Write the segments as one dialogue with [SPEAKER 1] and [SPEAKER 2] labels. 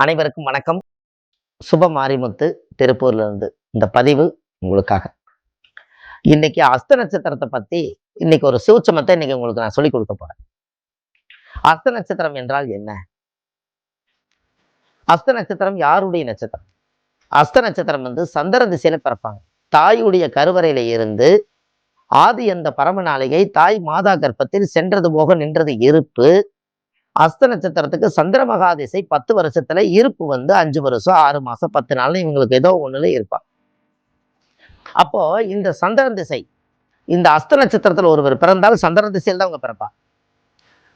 [SPEAKER 1] அனைவருக்கும் வணக்கம். சுப மாரிமுத்து திருப்பூர்லேருந்து இந்த பதிவு உங்களுக்காக. இன்னைக்கு அஸ்த நட்சத்திரத்தை பத்தி இன்னைக்கு ஒரு சூட்சமத்தை இன்னைக்கு உங்களுக்கு நான் சொல்லிக் கொடுக்க போறேன். அஸ்த நட்சத்திரம் என்றால் என்ன? அஸ்த நட்சத்திரம் யாருடைய நட்சத்திரம்? அஸ்த நட்சத்திரம் வந்து சந்திர திசையில பிறப்பாங்க. தாயுடைய கருவறையில இருந்து ஆதி அந்த பரம நாளிகை தாய் மாதா கர்ப்பத்தில் சென்றது போக நின்றது இருப்பு அஸ்த நட்சத்திரத்துக்கு சந்திர மகாதிசை பத்து வருஷத்துல இருப்பு வந்து அஞ்சு வருஷம் ஆறு மாசம் பத்து நாள் இவங்களுக்கு ஏதோ ஒண்ணுல இருப்பாங்க அப்போ இந்த சந்திரன் திசை இந்த அஸ்த நட்சத்திரத்துல ஒருவர் பிறந்தால் சந்திரன் திசையில் தான் அவங்க பிறப்பா.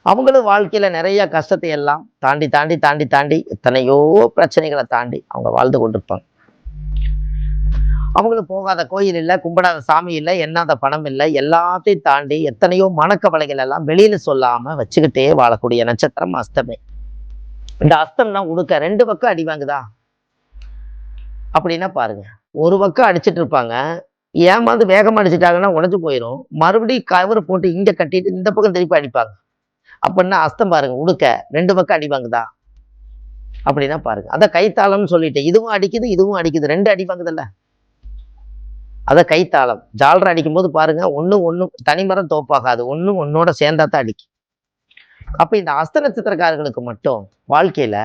[SPEAKER 1] அவங்களும் வாழ்க்கையில நிறைய கஷ்டத்தை எல்லாம் தாண்டி தாண்டி தாண்டி தாண்டி எத்தனையோ பிரச்சனைகளை தாண்டி அவங்க வாழ்ந்து கொண்டிருப்பாங்க. அவங்களுக்கு போகாத கோயில் இல்லை கும்பிடாத சாமி இல்லை எண்ணாத பணம் இல்லை எல்லாத்தையும் தாண்டி எத்தனையோ மனக்கவலைகள் எல்லாம் வெளியில சொல்லாம வச்சுக்கிட்டே வாழக்கூடிய நட்சத்திரம் அஸ்தமே இந்த அஸ்தம்னா உடுக்க ரெண்டு பக்கம் அடி வாங்குதா? அப்படின்னா பாருங்க ஒரு பக்கம் அடிச்சிட்டு இருப்பாங்க. ஏமாந்து வேகமாக அடிச்சிட்டாங்கன்னா உடஞ்சு போயிடும் மறுபடியும் கவர் போட்டு இங்க கட்டிட்டு இந்த பக்கம் திருப்பி அடிப்பாங்க. அப்படின்னா அஸ்தம் பாருங்க உடுக்க ரெண்டு பக்கம் அடி வாங்குதா? அப்படின்னா பாருங்க அதான் கைத்தாளம்னு சொல்லிட்டு இதுவும் அடிக்குது இதுவும் அடிக்குது ரெண்டு அடி வாங்குதுல்ல. அதை கைத்தாளம். ஜாலரை அடிக்கும் போது பாருங்க ஒன்றும் ஒன்றும் தனிமரம் தோப்பாகாது. ஒன்றும் ஒன்னோட சேர்ந்தா தான் அடிக்கும். அப்போ இந்த அஸ்த நட்சத்திரக்காரர்களுக்கு மட்டும் வாழ்க்கையில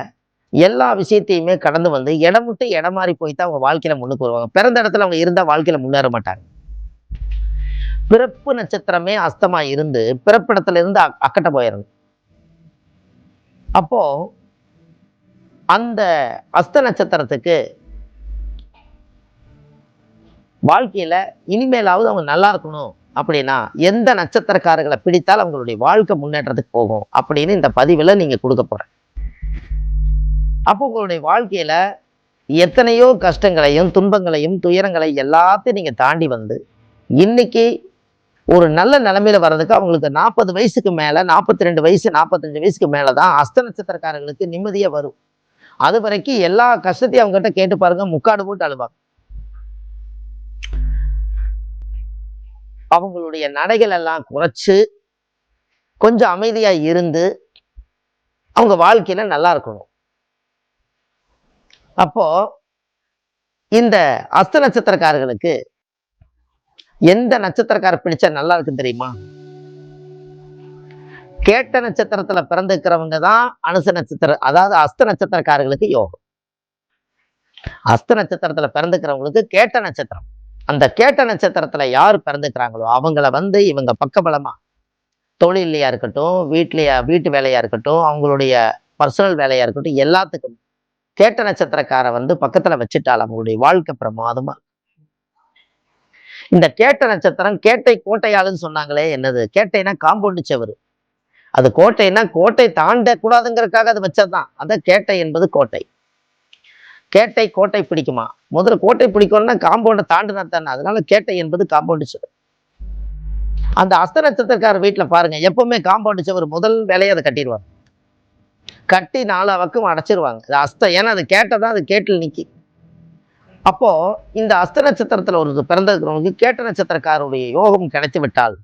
[SPEAKER 1] எல்லா விஷயத்தையுமே கடந்து வந்து இடம் விட்டு இடம் மாறி போய் தான் அவங்க வாழ்க்கையில முன்னுக்கு வருவாங்க. பிறந்த இடத்துல அவங்க இருந்தால் வாழ்க்கையில முன்னேற மாட்டாங்க. பிறப்பு நட்சத்திரமே அஸ்தமா இருந்து பிறப்பிடத்துல இருந்து அக்கட்ட போயிடணும். அப்போ அந்த அஸ்த நட்சத்திரத்துக்கு வாழ்க்கையில இனிமேலாவது அவங்க நல்லா இருக்கணும் அப்படின்னா எந்த நட்சத்திரக்காரர்களை பிடித்தால் அவங்களுடைய வாழ்க்கை முன்னேற்றத்துக்கு போகும் அப்படின்னு இந்த பதிவில் நீங்க கொடுக்க போறேன். அப்போ உங்களுடைய வாழ்க்கையில எத்தனையோ கஷ்டங்களையும் துன்பங்களையும் துயரங்களை எல்லாத்தையும் நீங்க தாண்டி வந்து இன்னைக்கு ஒரு நல்ல நிலைமையில வர்றதுக்கு அவங்களுக்கு நாற்பது வயசுக்கு மேல நாற்பத்தி ரெண்டு வயசு நாற்பத்தஞ்சு வயசுக்கு மேல தான் அஸ்த நட்சத்திரக்காரர்களுக்கு நிம்மதியாக வரும். அது வரைக்கும் எல்லா கஷ்டத்தையும் அவங்ககிட்ட கேட்டு பாருங்க முக்காடு போட்டு அழுவாங்க. அவங்களுடைய நடைகள் எல்லாம் குறைச்சு கொஞ்சம் அமைதியா இருந்து அவங்க வாழ்க்கையில நல்லா இருக்கணும். அப்போ இந்த அஸ்த நட்சத்திரக்காரர்களுக்கு எந்த நட்சத்திரக்கார பிடிச்சா நல்லா இருக்கு தெரியுமா? கேட்ட நட்சத்திரத்துல பிறந்திருக்கிறவங்க தான் அனுச நட்சத்திரம் அதாவது அஸ்த நட்சத்திரக்காரர்களுக்கு யோகம். அஸ்த நட்சத்திரத்துல பிறந்துக்கிறவங்களுக்கு கேட்ட நட்சத்திரம். அந்த கேட்ட நட்சத்திரத்துல யார் பிறந்துக்கிறாங்களோ அவங்கள வந்து இவங்க பக்கபலமா தொழிலையா இருக்கட்டும் வீட்லையா வீட்டு வேலையா இருக்கட்டும் அவங்களுடைய பர்சனல் வேலையா இருக்கட்டும் எல்லாத்துக்கும் கேட்ட நட்சத்திரக்கார வந்து பக்கத்துல வச்சுட்டால் அவங்களுடைய வாழ்க்கை பிரமாதமா இந்த கேட்ட நட்சத்திரம் கேட்டை கோட்டையாளுன்னு சொன்னாங்களே என்னது? கேட்டைனா காம்பவுண்டு செவரு. அது கோட்டைன்னா கோட்டை தாண்ட கூடாதுங்கிறதுக்காக அது வச்சதுதான். அதான் கேட்டை என்பது கோட்டை. கேட்டை கோட்டை பிடிக்குமா? முதல்ல கோட்டை பிடிக்கும்னா காம்பவுண்டை தாண்டினா தானே. அதனால கேட்டை என்பது காம்பவுண்டு சுவர் அந்த அஸ்த நட்சத்திரக்கார வீட்டில் பாருங்க எப்பவுமே காம்பவுண்டு சுவர் முதல் வேலையை அதை கட்டிடுவாங்க கட்டி நாலு பக்கம் அடைச்சிருவாங்க. அது அஸ்த ஏன்னா அது கேட்டதான் அது கேட்டில் நிற்கி அப்போ இந்த அஸ்த நட்சத்திரத்தில் ஒரு பிறந்திருக்கிறவங்களுக்கு கேட்ட நட்சத்திரக்காரருடைய யோகம் கிடைத்து விட்டால்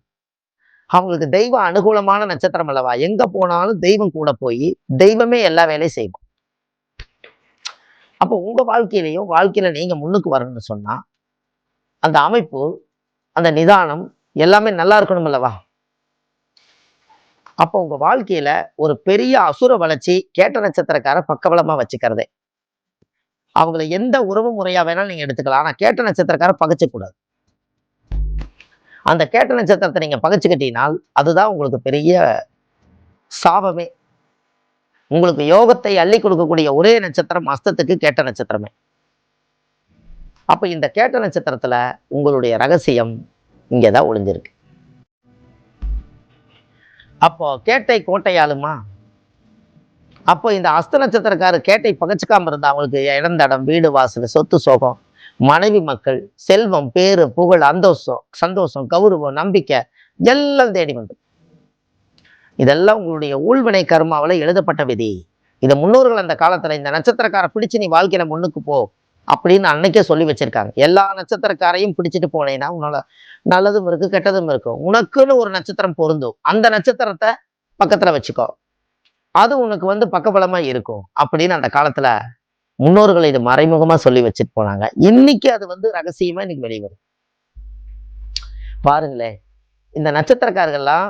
[SPEAKER 1] அவங்களுக்கு தெய்வ அனுகூலமான நட்சத்திரம் அல்லவா? எங்கே போனாலும் தெய்வம் கூட போய் தெய்வமே எல்லா வேலையும் செய்வோம் அப்போ உங்கள் வாழ்க்கையிலையும் வாழ்க்கையில் நீங்கள் முன்னுக்கு வரணும்னு சொன்னால் அந்த அமைப்பு அந்த நிதானம் எல்லாமே நல்லா இருக்கணும் அல்லவா அப்போ உங்கள் வாழ்க்கையில் ஒரு பெரிய அசுர வளர்ச்சி கேட்ட நட்சத்திரக்கார பக்கபலமாக வச்சுக்கிறதே. அவங்கள எந்த உறவு முறையாக வேணாலும் நீங்கள் எடுத்துக்கலாம். ஆனால் கேட்ட நட்சத்திரக்கார பகைச்ச அந்த கேட்ட நட்சத்திரத்தை நீங்கள் பகைச்சுக்கிட்டீங்கன்னா அதுதான் உங்களுக்கு பெரிய சாபமே. உங்களுக்கு யோகத்தை அள்ளி கொடுக்கக்கூடிய ஒரே நட்சத்திரம் அஸ்தத்துக்கு கேட்ட நட்சத்திரமே. அப்போ இந்த கேட்ட நட்சத்திரத்துல உங்களுடைய ரகசியம் இங்கதான் ஒளிஞ்சிருக்கு. அப்போ கேட்டை கோட்டையாளுமா? அப்போ இந்த அஸ்த நட்சத்திரக்காரர் கேட்டை பகச்சுக்காம இருந்தா அவங்களுக்கு இடந்தடம் வீடு வாசல் சொத்து சோகம் மனைவி மக்கள் செல்வம் பேரு புகழ் அந்தோஷம் சந்தோஷம் கௌரவம் நம்பிக்கை எல்லாம் தேடி வந்தது. இதெல்லாம் உங்களுடைய ஊழ்வினை கர்மாவில் எழுதப்பட்ட விதி. இதை முன்னோர்கள் அந்த காலத்துல இந்த நட்சத்திரக்கார பிடிச்சு நீ வாழ்க்கையில முன்னுக்கு போ அப்படின்னு அன்னைக்கே சொல்லி வச்சிருக்காங்க. எல்லா நட்சத்திரக்காரையும் பிடிச்சிட்டு போனேன்னா உன்னால நல்லதும் இருக்கு கெட்டதும் இருக்கும் உனக்குன்னு ஒரு நட்சத்திரம் பொருந்தும். அந்த நட்சத்திரத்தை பக்கத்துல வச்சுக்கோ. அது உனக்கு வந்து பக்கபலமா இருக்கும் அப்படின்னு அந்த காலத்துல முன்னோர்கள் இது மறைமுகமா சொல்லி வச்சுட்டு போனாங்க. இன்னைக்கு அது வந்து ரகசியமா இன்னைக்கு வெளிவரும். பாருங்களேன். இந்த நட்சத்திரக்காரர்கள்லாம்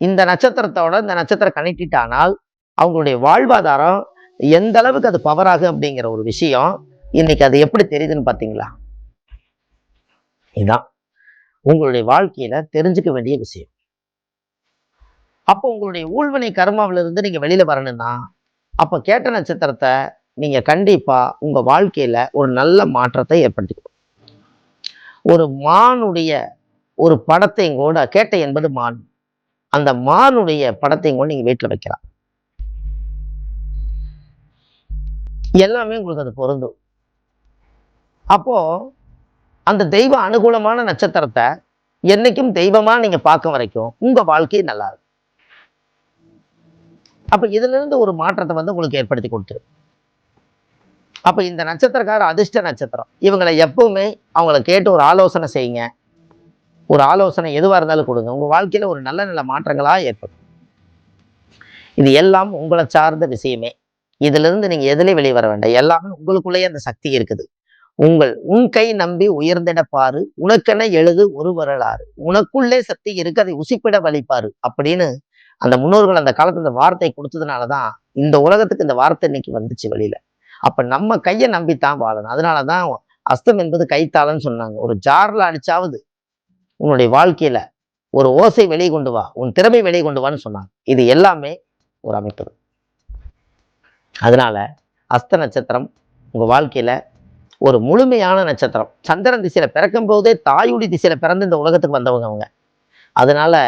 [SPEAKER 1] இந்த நட்சத்திரத்தோட இந்த நட்சத்திரம் கனெக்டிட்டானால் அவங்களுடைய வாழ்வாதாரம் எந்த அளவுக்கு அது பவர் ஆகும் அப்படிங்கிற ஒரு விஷயம் இன்னைக்கு அது எப்படி தெரியுதுன்னு பார்த்தீங்களா? இதான். உங்களுடைய வாழ்க்கையில தெரிஞ்சுக்க வேண்டிய விஷயம். அப்போ உங்களுடைய ஊழ்வினை கர்மாவில இருந்து நீங்க வெளியில வரணும்னா அப்ப கேட்ட நட்சத்திரத்தை நீங்க கண்டிப்பா உங்க வாழ்க்கையில ஒரு நல்ல மாற்றத்தை ஏற்படுத்திக்கணும். ஒரு மானுடைய ஒரு படத்தையும் கூட கேட்ட என்பது மான். அந்த மானுடைய படத்தையும் கூட நீங்க வீட்டில் வைக்கலாம். எல்லாமே உங்களுக்கு அது பொருந்தும். அப்போ அந்த தெய்வ அனுகூலமான நட்சத்திரத்தை என்னைக்கும் தெய்வமா நீங்க பார்க்க வரைக்கும் உங்க வாழ்க்கை நல்லா இருக்கும். அப்ப இதுல இருந்து ஒரு மாற்றத்தை வந்து உங்களுக்கு ஏற்படுத்தி கொடுத்துரு அப்ப இந்த நட்சத்திரக்கார அதிர்ஷ்ட நட்சத்திரம் இவங்களை எப்பவுமே அவங்கள கேட்டு ஒரு ஆலோசனை செய்யுங்க. ஒரு ஆலோசனை எதுவாக இருந்தாலும் கொடுங்க. உங்க வாழ்க்கையில ஒரு நல்ல நல்ல மாற்றங்களா ஏற்படும். இது எல்லாம் உங்களை சார்ந்த விஷயமே. இதுல இருந்து நீங்க எதுலயும் வெளியே வர வேண்டாம். எல்லாமே உங்களுக்குள்ளேயே அந்த சக்தி இருக்குது. உங்கள் உன் கை நம்பி உயர்ந்திடப்பாரு உனக்கென எழுது ஒரு வரலாறு. உனக்குள்ளே சக்தி இருக்கு அதை உசிப்பிட வலிப்பாரு. அப்படின்னு அந்த முன்னோர்கள் அந்த காலத்துல இந்த வார்த்தை கொடுத்ததுனாலதான் இந்த உலகத்துக்கு இந்த வார்த்தை இன்னைக்கு வந்துச்சு வெளியில. அப்ப நம்ம கையை நம்பித்தான் வாழணும். அதனாலதான் அஸ்தம் என்பது கைத்தாளன்னு சொன்னாங்க. ஒரு ஜார்ல அடிச்சாவது உன்னுடைய வாழ்க்கையில் ஒரு ஓசை வெளியே கொண்டு வா உன் திறமை வெளியே கொண்டு வான்னு சொன்னாங்க. இது எல்லாமே ஒரு அமைப்பு. அதனால் அதனால அஸ்த நட்சத்திரம் உங்கள் வாழ்க்கையில் ஒரு முழுமையான நட்சத்திரம். சந்திரன் திசையில் பிறக்கும் போதே தாயுடி திசையில் பிறந்து இந்த உலகத்துக்கு வந்தவங்க அவங்க. அதனால்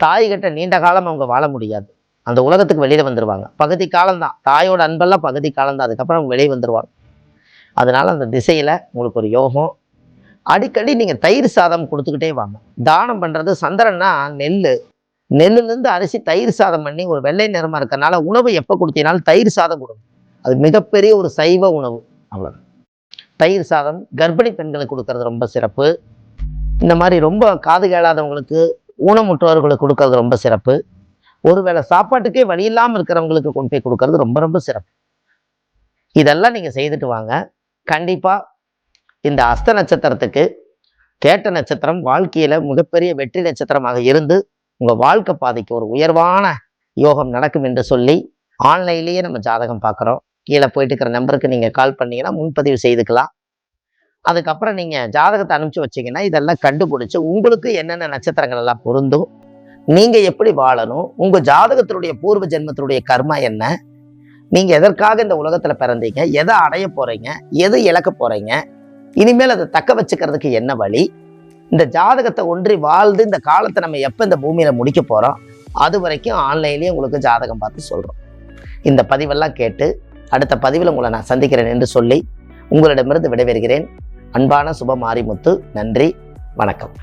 [SPEAKER 1] தாய்கிட்ட நீண்ட காலம் அவங்க வாழ முடியாது. அந்த உலகத்துக்கு வெளியில் வந்துடுவாங்க பகுதி காலம்தான் தாயோட அன்பெல்லாம் பகுதி காலம்தான் அதுக்கப்புறம் அவங்க வெளியே வந்துடுவாங்க அதனால் அந்த திசையில் உங்களுக்கு ஒரு யோகம் அடிக்கடி நீங்க தயிர் சாதம் கொடுத்துக்கிட்டே வாங்க. தானம் பண்றது சந்திரன்னா நெல் நெல்லுலேருந்து அரிசி தயிர் சாதம் பண்ணி ஒரு வெள்ளை நிறமா இருக்கறனால உணவு எப்போ கொடுத்தீங்கனாலும் தயிர் சாதம் கொடுங்க. அது மிகப்பெரிய ஒரு சைவ உணவு. அவ்வளோ தயிர் சாதம் கர்ப்பிணி பெண்களுக்கு கொடுக்கறது ரொம்ப சிறப்பு. இந்த மாதிரி ரொம்ப காது கேளாதவங்களுக்கு ஊனமுற்றவர்களுக்கு கொடுக்கறது ரொம்ப சிறப்பு. ஒருவேளை சாப்பாட்டுக்கே வழி இல்லாமல் இருக்கிறவங்களுக்கு கொண்டு போய் கொடுக்கறது ரொம்ப ரொம்ப சிறப்பு. இதெல்லாம் நீங்கள் செய்துட்டு வாங்க. கண்டிப்பாக இந்த அஸ்த நட்சத்திரத்துக்கு கேட்ட நட்சத்திரம் வாழ்க்கையில் மிகப்பெரிய வெற்றி நட்சத்திரமாக இருந்து உங்கள் வாழ்க்கை பாதைக்கு ஒரு உயர்வான யோகம் நடக்கும் என்று சொல்லி ஆன்லைன்லேயே நம்ம ஜாதகம் பார்க்குறோம். கீழே போயிட்டு இருக்கிற நம்பருக்கு நீங்கள் கால் பண்ணீங்கன்னா முன்பதிவு செய்துக்கலாம். அதுக்கப்புறம் நீங்கள் ஜாதகத்தை அனுப்பிச்சு வச்சிங்கன்னா இதெல்லாம் கண்டுபிடிச்சி உங்களுக்கு என்னென்ன நட்சத்திரங்கள் எல்லாம் பொருந்தும் நீங்கள் எப்படி வாழணும் உங்கள் ஜாதகத்தினுடைய பூர்வ ஜென்மத்தினுடைய கர்மா என்ன நீங்கள் எதற்காக இந்த உலகத்தில் பிறந்தீங்க எதை அடைய போகிறீங்க எது இழக்க போகிறீங்க இனிமேல் அதை தக்க வச்சுக்கிறதுக்கு என்ன வழி? இந்த ஜாதகத்தை ஒன்றி வாழ்ந்து இந்த காலத்தை நம்ம எப்போ இந்த பூமியில் முடிக்க போகிறோம் அது வரைக்கும் ஆன்லைன்லேயே உங்களுக்கு ஜாதகம் பார்த்து சொல்கிறோம் இந்த பதிவெல்லாம் கேட்டு அடுத்த பதிவில் உங்களை நான் சந்திக்கிறேன் என்று சொல்லி உங்களிடமிருந்து விடைபெறுகிறேன். அன்பான சுப மாரிமுத்து நன்றி வணக்கம்.